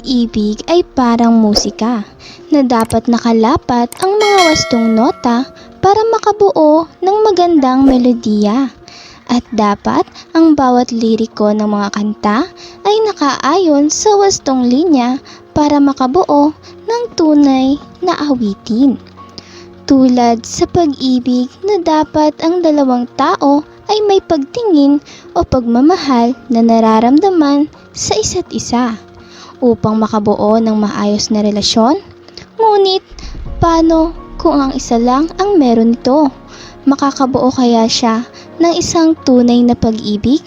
pag-ibig ay parang musika na dapat nakalapat ang mga wastong nota para makabuo ng magandang melodiya. At dapat ang bawat liriko ng mga kanta ay nakaayon sa wastong linya para makabuo ng tunay na awitin. Tulad sa pag-ibig na dapat ang dalawang tao ay may pagtingin o pagmamahal na nararamdaman sa isa't isa upang makabuo ng maayos na relasyon. Ngunit, paano kung ang isa lang ang meron nito? Makakabuo kaya siya ng isang tunay na pag-ibig?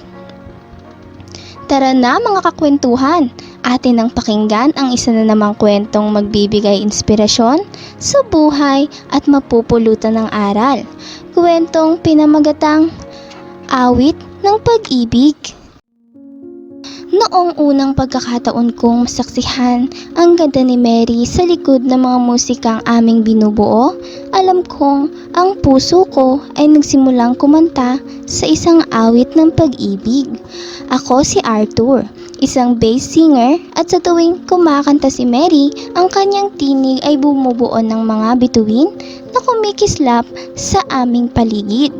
Tara na mga kakwentuhan, atin ang pakinggan ang isa na namang kwentong magbibigay inspirasyon sa buhay at mapupulutan ng aral. Kwentong pinamagatang Awit ng Pag-ibig. Noong unang pagkakataon kong masaksihan ang ganda ni Mary sa likod ng mga musikang aming binubuo, alam kong ang puso ko ay nagsimulang kumanta sa isang awit ng pag-ibig. Ako si Arthur, isang bass singer at sa tuwing kumakanta si Mary, ang kanyang tinig ay bumubuo ng mga bituin na kumikislap sa aming paligid.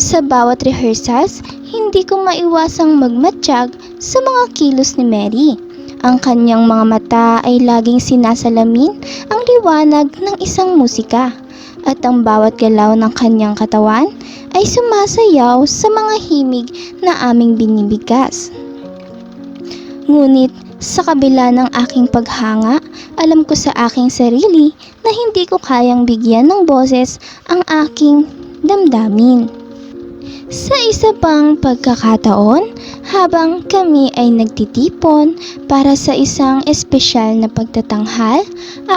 Sa bawat rehearsals, hindi ko maiwasang magmatsyag sa mga kilos ni Mary. Ang kanyang mga mata ay laging sinasalamin ang liwanag ng isang musika at ang bawat galaw ng kanyang katawan ay sumasayaw sa mga himig na aming binibigkas. Ngunit sa kabila ng aking paghanga, alam ko sa aking sarili na hindi ko kayang bigyan ng boses ang aking damdamin. Sa isa pang pagkakataon, habang kami ay nagtitipon para sa isang espesyal na pagtatanghal,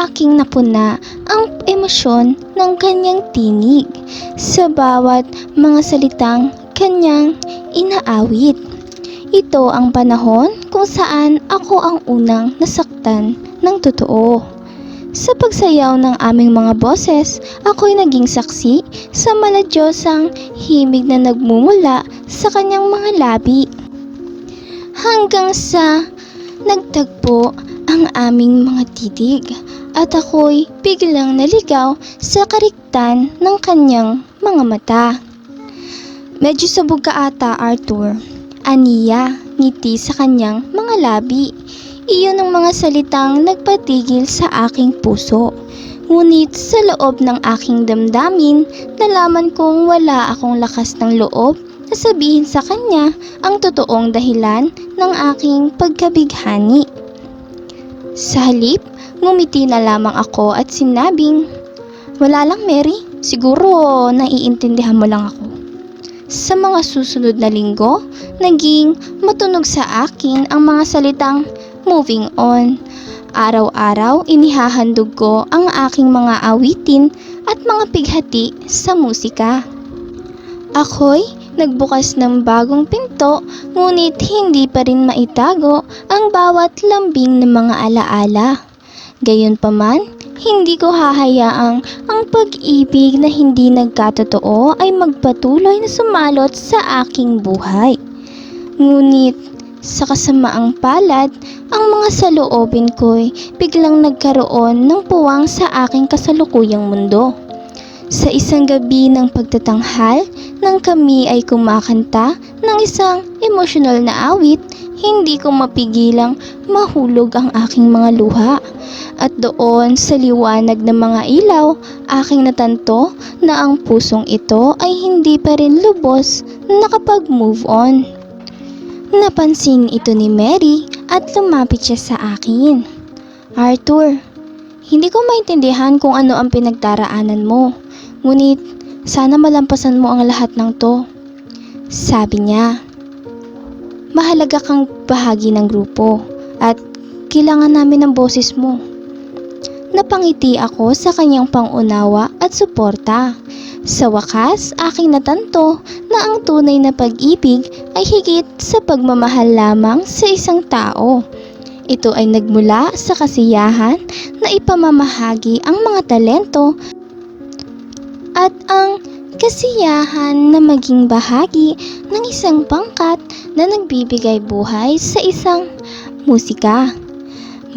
aking napuna ang emosyon ng kanyang tinig sa bawat mga salitang kanyang inaawit. Ito ang panahon kung saan ako ang unang nasaktan ng totoo. Sa pagsayaw ng aming mga boses, ako'y naging saksi sa maladyosang himig na nagmumula sa kanyang mga labi. Hanggang sa nagtagpo ang aming mga titig at ako'y biglang naligaw sa kariktan ng kanyang mga mata. Medyo sabog ka ata, Arthur. Aniya, ngiti sa kanyang mga labi. Iyon ang mga salitang nagpatigil sa aking puso. Ngunit sa loob ng aking damdamin, nalaman kong wala akong lakas ng loob na sabihin sa kanya ang totoong dahilan ng aking pagkabighani. Sa halip, ngumiti na lamang ako at sinabing, Wala lang Mary, siguro naiintindihan mo lang ako. Sa mga susunod na linggo, naging matunog sa akin ang mga salitang moving on. Araw-araw, inihahandog ko ang aking mga awitin at mga pighati sa musika. Ako'y nagbukas ng bagong pinto ngunit hindi pa rin maitago ang bawat lambing ng mga alaala. Gayunpaman, hindi ko hahayaang ang pag-ibig na hindi nagkatotoo ay magpatuloy na sumalot sa aking buhay. Ngunit sa kasamaang palad, ang mga saloobin ko'y biglang nagkaroon ng puwang sa aking kasalukuyang mundo. Sa isang gabi ng pagtatanghal, nang kami ay kumakanta ng isang emosyonal na awit, hindi ko mapigilang mahulog ang aking mga luha. At doon sa liwanag ng mga ilaw, aking natanto na ang pusong ito ay hindi pa rin lubos nakapag-move on. Napansin ito ni Mary at lumapit siya sa akin. Arthur, hindi ko maintindihan kung ano ang pinagdaraanan mo. Ngunit, sana malampasan mo ang lahat ng to. Sabi niya, mahalaga kang bahagi ng grupo at kailangan namin ng boses mo. Napangiti ako sa kanyang pangunawa at suporta. Sa wakas, aking natanto na ang tunay na pag-ibig ay higit sa pagmamahal lamang sa isang tao. Ito ay nagmula sa kasiyahan na ipamamahagi ang mga talento at ang kasiyahan na maging bahagi ng isang pangkat na nagbibigay buhay sa isang musika.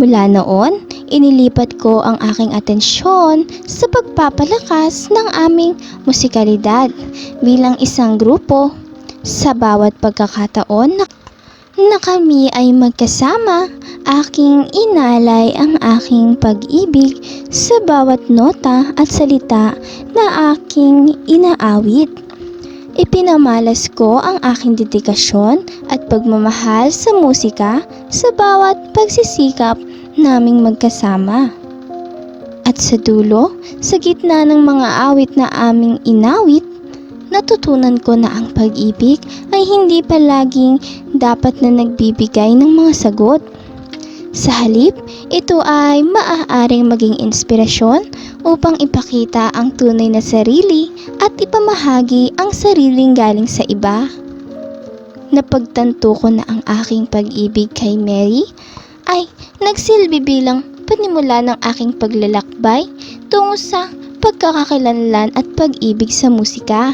Mula noon, inilipat ko ang aking atensyon sa pagpapalakas ng aming musikalidad bilang isang grupo. Sa bawat pagkakataon na, na kami ay magkasama, aking inalay ang aking pag-ibig sa bawat nota at salita na aking inaawit. Ipinamalas ko ang aking dedikasyon at pagmamahal sa musika sa bawat pagsisikap naming magkasama. At sa dulo, sa gitna ng mga awit na aming inawit, natutunan ko na ang pag-ibig ay hindi palaging dapat na nagbibigay ng mga sagot. Sa halip, ito ay maaaring maging inspirasyon upang ipakita ang tunay na sarili at ipamahagi ang sariling galing sa iba. Napagtanto ko na ang aking pag-ibig kay Mary ay nagsilbi bilang panimula ng aking paglalakbay tungo sa pagkakakilanlan at pag-ibig sa musika.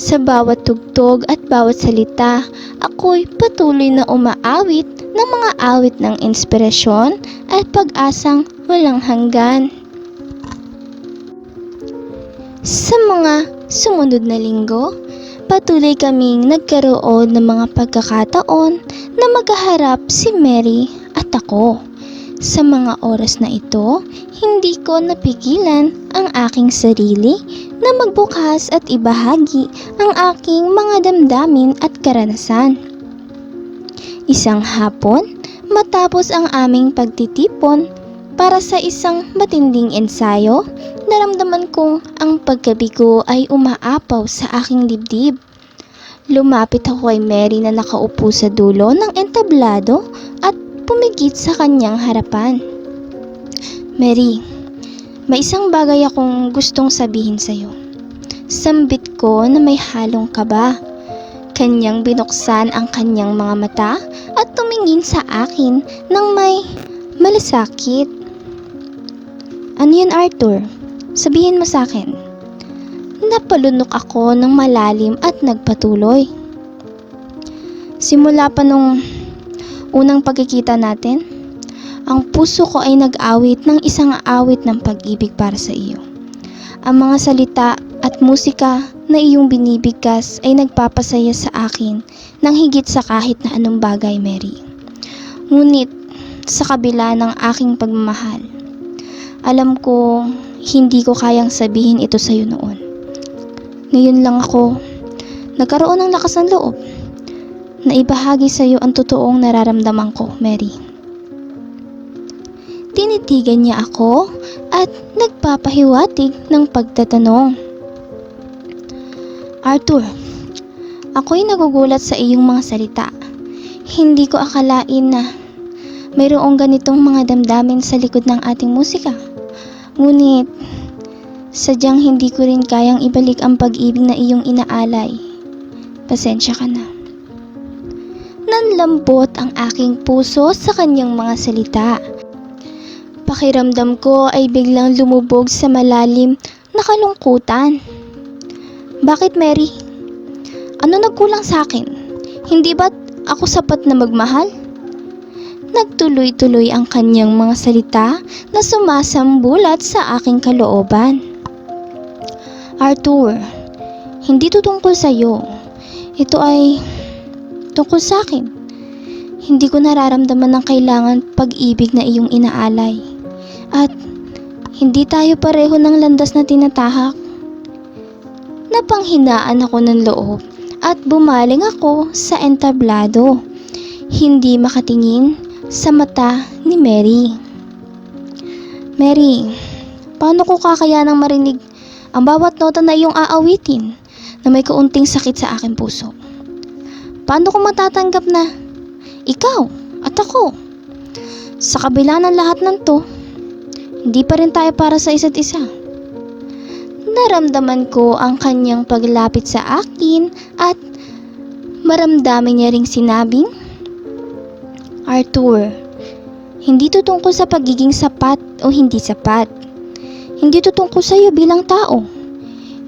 Sa bawat tugtog at bawat salita, ako'y patuloy na umaawit ng mga awit ng inspirasyon at pag-asang walang hanggan. Sa mga sumunod na linggo, patuloy kaming nagkaroon ng mga pagkakataon na magkaharap si Mary at ako. Sa mga oras na ito, hindi ko napigilan ang aking sarili na magbukas at ibahagi ang aking mga damdamin at karanasan. Isang hapon, matapos ang aming pagtitipon para sa isang matinding ensayo, naramdaman kong ang pagkabigo ay umaapaw sa aking dibdib. Lumapit ako kay Mary na nakaupo sa dulo ng entablado at pumigit sa kanyang harapan. Mary, may isang bagay akong gustong sabihin sa'yo. Sambit ko na may halong kaba. Kanyang binuksan ang kanyang mga mata at tumingin sa akin ng may malasakit. Ano yun Arthur? Sabihin mo sa akin. Napalunok ako ng malalim at nagpatuloy. Simula pa nung unang pagkikita natin, ang puso ko ay nag-awit ng isang awit ng pag-ibig para sa iyo. Ang mga salita at musika na iyong binibigkas ay nagpapasaya sa akin ng higit sa kahit na anong bagay, Mary. Ngunit, sa kabila ng aking pagmamahal, alam ko hindi ko kayang sabihin ito sa iyo noon. Ngayon lang ako nagkaroon ng lakas ng loob na ibahagi sa iyo ang totoong nararamdaman ko, Mary. Tinitigan niya ako at nagpapahiwatig ng pagtatanong. Arthur, ako'y nagugulat sa iyong mga salita. Hindi ko akalain na mayroong ganitong mga damdamin sa likod ng ating musika. Ngunit, sadyang hindi ko rin kayang ibalik ang pag-ibig na iyong inaalay. Pasensya ka na. Nanlambot ang aking puso sa kanyang mga salita. Pakiramdam ko ay biglang lumubog sa malalim na kalungkutan. Bakit Mary? Ano nagkulang sa akin? Hindi ba't ako sapat na magmahal? Nagtuloy-tuloy ang kanyang mga salita na sumasambulat sa aking kalooban. Arthur, hindi to tungkol sa iyo. Ito ay tungkol sa akin. Hindi ko nararamdaman ng kailangan pag-ibig na iyong inaalay. At hindi tayo pareho ng landas na tinatahak. Napanghinaan ako ng loob at bumaling ako sa entablado. Hindi makatingin sa mata ni Mary. Mary, paano ko kakayanang marinig ang bawat nota na iyong aawitin na may kaunting sakit sa aking puso? Paano ko matatanggap na ikaw at ako? Sa kabila ng lahat ng to, hindi pa rin tayo para sa isa't isa. Naramdaman ko ang kanyang paglapit sa akin at maramdaman niya ring sinabing, Arthur, hindi to tungkol sa pagiging sapat o hindi sapat. Hindi to tungkol sa iyo bilang tao.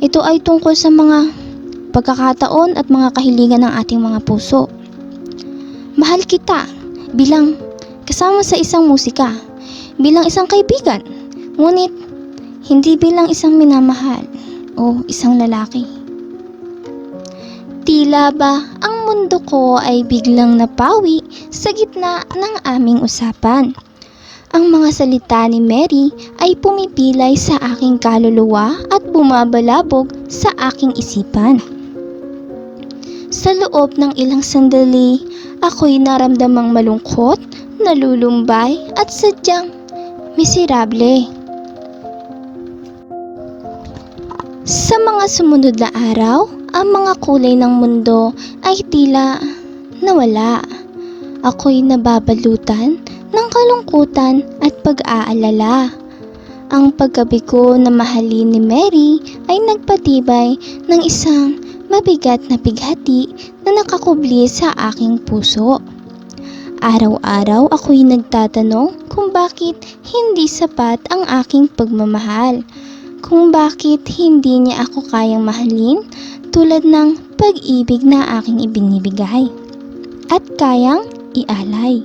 Ito ay tungkol sa mga pagkakataon at mga kahilingan ng ating mga puso. Mahal kita bilang kasama sa isang musika, bilang isang kaibigan, ngunit hindi bilang isang minamahal o isang lalaki. Tila ba ang mundo ko ay biglang napawi sa gitna ng aming usapan. Ang mga salita ni Mary ay pumipilay sa aking kaluluwa at bumabalabog sa aking isipan. Sa loob ng ilang sandali, ako'y naramdamang malungkot, nalulumbay at sadyang miserable. Sa mga sumunod na araw, ang mga kulay ng mundo ay tila nawala. Ako'y nababalutan ng kalungkutan at pag-aalala. Ang paggabi na mahalin ni Mary ay nagpatibay ng isang mabigat na bighati na nakakubli sa aking puso. Araw-araw ako'y nagtatanong kung bakit hindi sapat ang aking pagmamahal. Kung bakit hindi niya ako kayang mahalin tulad ng pag-ibig na aking ibinibigay. At kayang ialay.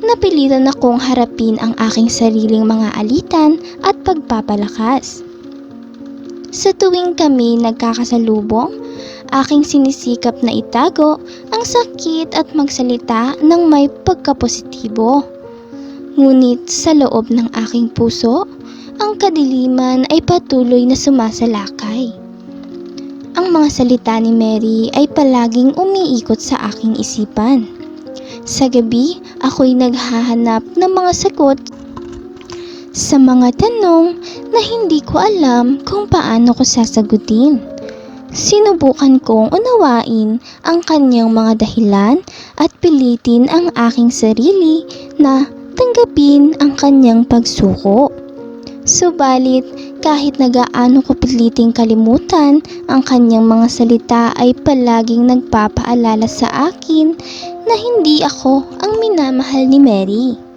Napilitan akong harapin ang aking sariling mga alitan at pagpapalakas. Sa tuwing kami nagkakasalubong, aking sinisikap na itago ang sakit at magsalita ng may pagkapositibo. Ngunit sa loob ng aking puso, ang kadiliman ay patuloy na sumasalakay. Ang mga salita ni Mary ay palaging umiikot sa aking isipan. Sa gabi, ako'y naghahanap ng mga sagot sa mga tanong na hindi ko alam kung paano ko sasagutin. Sinubukan kong unawain ang kanyang mga dahilan at pilitin ang aking sarili na tanggapin ang kanyang pagsuko. Subalit, kahit nagaano ko piliting kalimutan, ang kanyang mga salita ay palaging nagpapaalala sa akin na hindi ako ang minamahal ni Mary.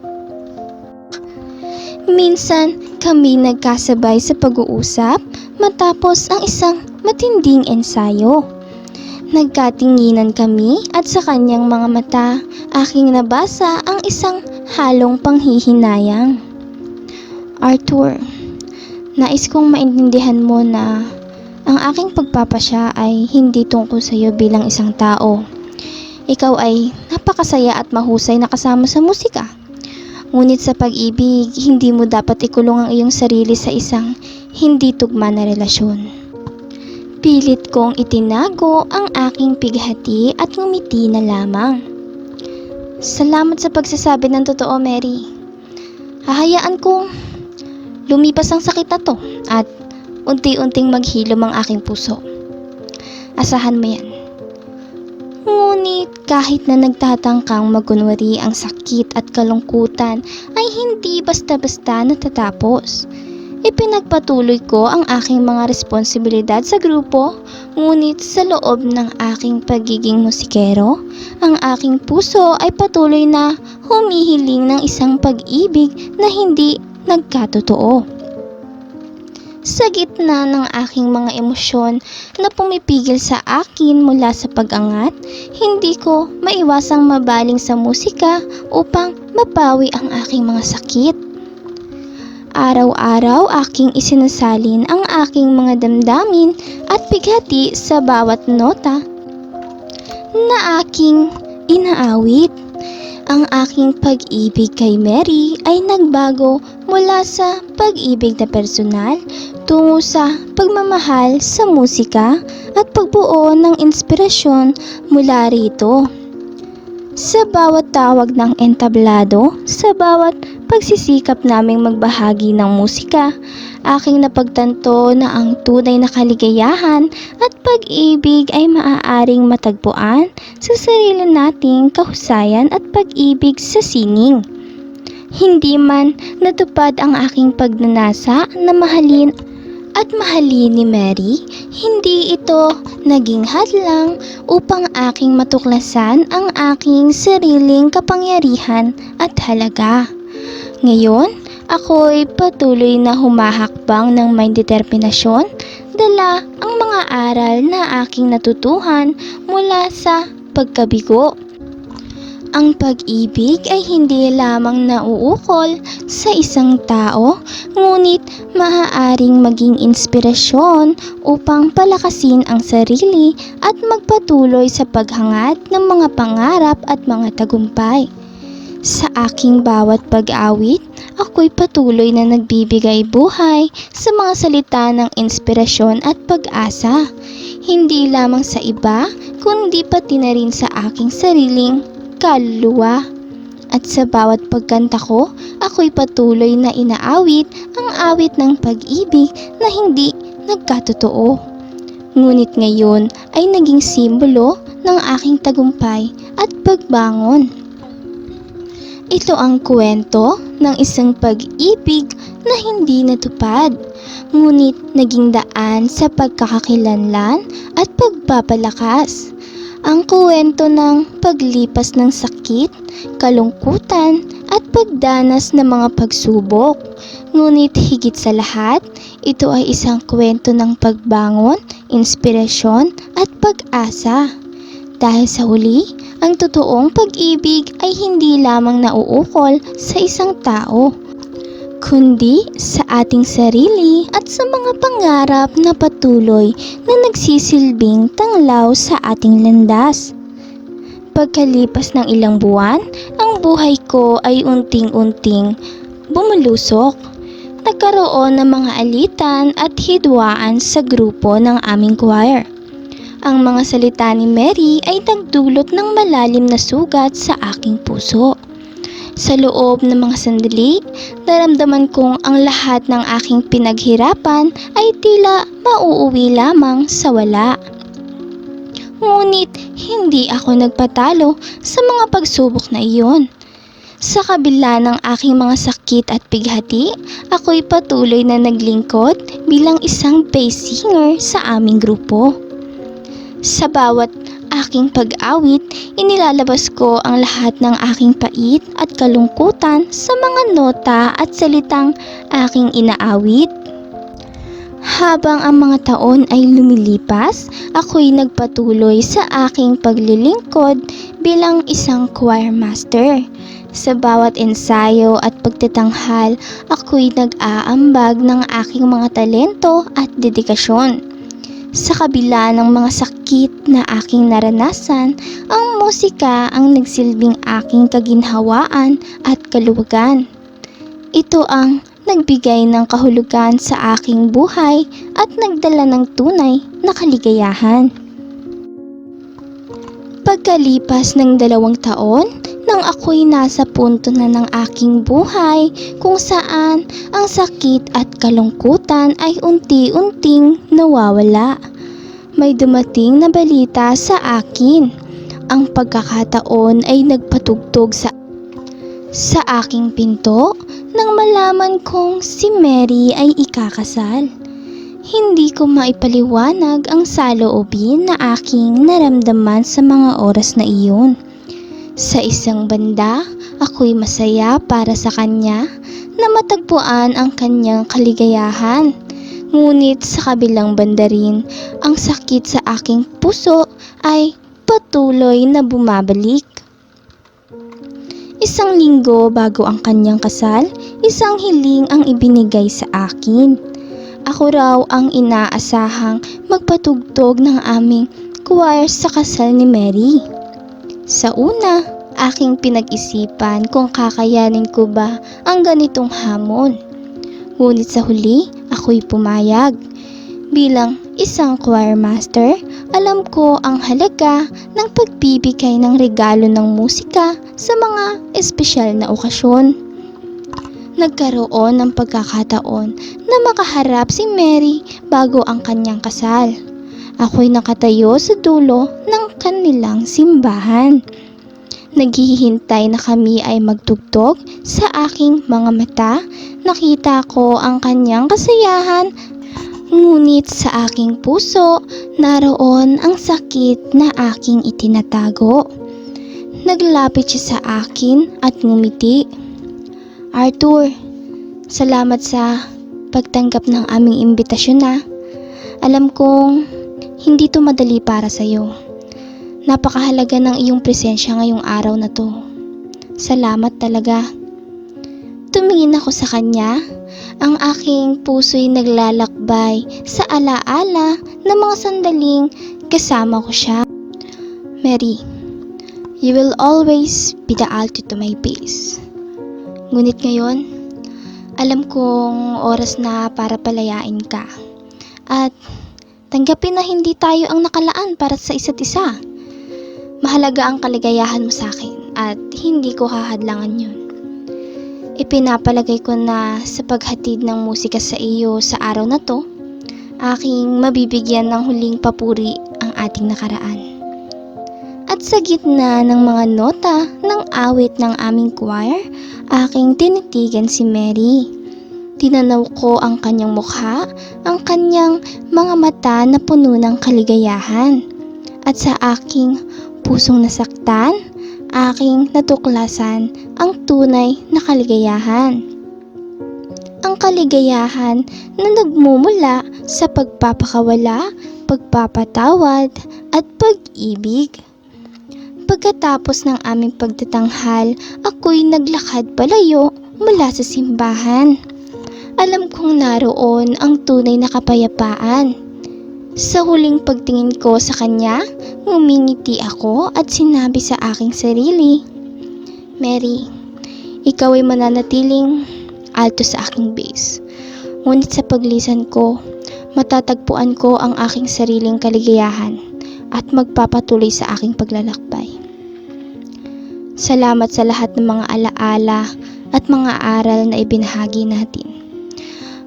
Minsan, kami nagkasabay sa pag-uusap matapos ang isang matinding ensayo. Nagkatinginan kami at sa kanyang mga mata, aking nabasa ang isang halong panghihinayang. Arthur, nais kong maintindihan mo na ang aking pagpapasya ay hindi tungkol sa iyo bilang isang tao. Ikaw ay napakasaya at mahusay na kasama sa musika. Ngunit sa pag-ibig, hindi mo dapat ikulong ang iyong sarili sa isang hindi tugma na relasyon. Pilit kong itinago ang aking pighati at ngumiti na lamang. Salamat sa pagsasabi ng totoo, Mary. Hahayaan kong lumipas ang sakit na to at unti-unting maghilom ang aking puso. Asahan mo yan. Ngunit kahit na nagtatangkang magunwari ang sakit at kalungkutan ay hindi basta-basta natatapos. Ipinagpatuloy ko ang aking mga responsibilidad sa grupo, ngunit sa loob ng aking pagiging musikero, ang aking puso ay patuloy na humihiling ng isang pag-ibig na hindi nagkatotoo. Sa gitna ng aking mga emosyon na pumipigil sa akin mula sa pag-angat, hindi ko maiwasang mabaling sa musika upang mapawi ang aking mga sakit. Araw-araw aking isinasalin ang aking mga damdamin at bigati sa bawat nota na aking inaawit. Ang aking pag-ibig kay Mary ay nagbago mula sa pag-ibig na personal tungo sa pagmamahal sa musika at pagbuo ng inspirasyon mula rito. Sa bawat tawag ng entablado, sa bawat pagsisikap naming magbahagi ng musika, aking napagtanto na ang tunay na kaligayahan at pag-ibig ay maaaring matagpuan sa sarili nating kahusayan at pag-ibig sa sining. Hindi man natupad ang aking pagnanasa na mahalin at mahalin ni Mary, hindi ito naging hadlang upang aking matuklasan ang aking sariling kapangyarihan at halaga. Ngayon, ako'y patuloy na humahakbang ng may determinasyon, dala ang mga aral na aking natutuhan mula sa pagkabigo. Ang pag-ibig ay hindi lamang nauukol sa isang tao, ngunit maaaring maging inspirasyon upang palakasin ang sarili at magpatuloy sa paghangad ng mga pangarap at mga tagumpay. Sa aking bawat pag-awit, ako'y patuloy na nagbibigay buhay sa mga salita ng inspirasyon at pag-asa. Hindi lamang sa iba, kundi pati na rin sa aking sariling kaluluwa. At sa bawat pagkanta ko, ako'y patuloy na inaawit ang awit ng pag-ibig na hindi nagkatotoo. Ngunit ngayon ay naging simbolo ng aking tagumpay at pagbangon. Ito ang kwento ng isang pag-ibig na hindi natupad, ngunit naging daan sa pagkakakilanlan at pagpapalakas. Ang kwento ng paglipas ng sakit, kalungkutan at pagdanas ng mga pagsubok. Ngunit higit sa lahat, ito ay isang kwento ng pagbangon, inspirasyon at pag-asa. Dahil sa huli, ang totoong pag-ibig ay hindi lamang nauukol sa isang tao, kundi sa ating sarili at sa mga pangarap na patuloy na nagsisilbing tanglaw sa ating landas. Pagkalipas ng ilang buwan, ang buhay ko ay unting-unting bumulusok. Nagkaroon ng mga alitan at hidwaan sa grupo ng aming choir. Ang mga salita ni Mary ay nagdulot ng malalim na sugat sa aking puso. Sa loob ng mga sandali, naramdaman kong ang lahat ng aking pinaghirapan ay tila mauuwi lamang sa wala. Ngunit hindi ako nagpatalo sa mga pagsubok na iyon. Sa kabila ng aking mga sakit at pighati, ako'y patuloy na naglingkod bilang isang bass singer sa aming grupo. Sa bawat aking pag-awit, inilalabas ko ang lahat ng aking pait at kalungkutan sa mga nota at salitang aking inaawit. Habang ang mga taon ay lumilipas, ako'y nagpatuloy sa aking paglilingkod bilang isang choir master. Sa bawat ensayo at pagtatanghal, ako'y nag-aambag ng aking mga talento at dedikasyon. Sa kabila ng mga sakit na aking naranasan, ang musika ang nagsilbing aking kaginhawaan at kaluwagan. Ito ang nagbigay ng kahulugan sa aking buhay at nagdala ng tunay na kaligayahan. Pagkalipas ng dalawang taon, nang ako'y nasa punto na ng aking buhay kung saan ang sakit at kalungkutan ay unti-unting nawawala. May dumating na balita sa akin. Ang pagkakataon ay nagpatugtog sa sa aking pinto nang malaman kong si Mary ay ikakasal. Hindi ko maipaliwanag ang saloobin na aking naramdaman sa mga oras na iyon. Sa isang banda, ako'y masaya para sa kanya na matagpuan ang kanyang kaligayahan. Ngunit sa kabilang banda rin, ang sakit sa aking puso ay patuloy na bumabalik. Isang linggo bago ang kanyang kasal, isang hiling ang ibinigay sa akin. Ako raw ang inaasahang magpatugtog ng aming choir sa kasal ni Mary. Sa una, aking pinag-isipan kung kakayanin ko ba ang ganitong hamon. Ngunit sa huli, ako'y pumayag. Bilang isang choir master, alam ko ang halaga ng pagbibigay ng regalo ng musika sa mga espesyal na okasyon. Nagkaroon ng pagkakataon na makaharap si Mary bago ang kanyang kasal. Ako'y nakatayo sa dulo ng kanilang simbahan. Naghihintay na kami ay magtugtog sa aking mga mata. Nakita ko ang kanyang kasayahan Ngunit sa aking puso, naroon ang sakit na aking itinatago. Naglapit siya sa akin at ngumiti. Arthur, salamat sa pagtanggap ng aming imbitasyon na. Alam kong hindi to madali para sa'yo. Napakahalaga ng iyong presensya ngayong araw na to. Salamat talaga. Tumingin ako sa kanya. Ang aking puso'y naglalakbay sa alaala ng mga sandaling kasama ko siya. Mary, you will always be the alto to my bass. Ngunit ngayon, alam kong oras na para palayain ka. At tanggapin na hindi tayo ang nakalaan para sa isa't isa. Mahalaga ang kaligayahan mo sa akin at hindi ko hahadlangan yun. Ipinapalagay ko na sa paghatid ng musika sa iyo sa araw na to, aking mabibigyan ng huling papuri ang ating nakaraan. At sa gitna ng mga nota ng awit ng aming choir, aking tinitigan si Mary. Tinanaw ko ang kanyang mukha, ang kanyang mga mata na puno ng kaligayahan. At sa aking pusong nasaktan, aking natuklasan ang tunay na kaligayahan. Ang kaligayahan na nagmumula sa pagpapakawala, pagpapatawad, at pag-ibig. Pagkatapos ng aming pagtatanghal, ako'y naglakad palayo mula sa simbahan. Alam kong naroon ang tunay na kapayapaan. Sa huling pagtingin ko sa kanya, ngumingiti ako at sinabi sa aking sarili, Mary, ikaw ay mananatiling alto sa aking base. Ngunit sa paglisan ko, matatagpuan ko ang aking sariling kaligayahan at magpapatuloy sa aking paglalakbay. Salamat sa lahat ng mga alaala at mga aral na ibinahagi natin.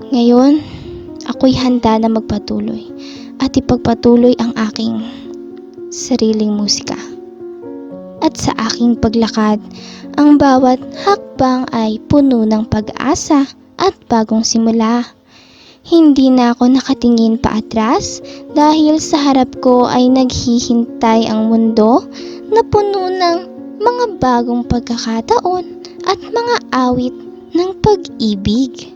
Ngayon, ako'y handa na magpatuloy at ipagpatuloy ang aking sariling musika. At sa aking paglakad, ang bawat hakbang ay puno ng pag-asa at bagong simula. Hindi na ako nakatingin pa atras dahil sa harap ko ay naghihintay ang mundo na puno ng mga bagong pagkakataon at mga awit ng pag-ibig.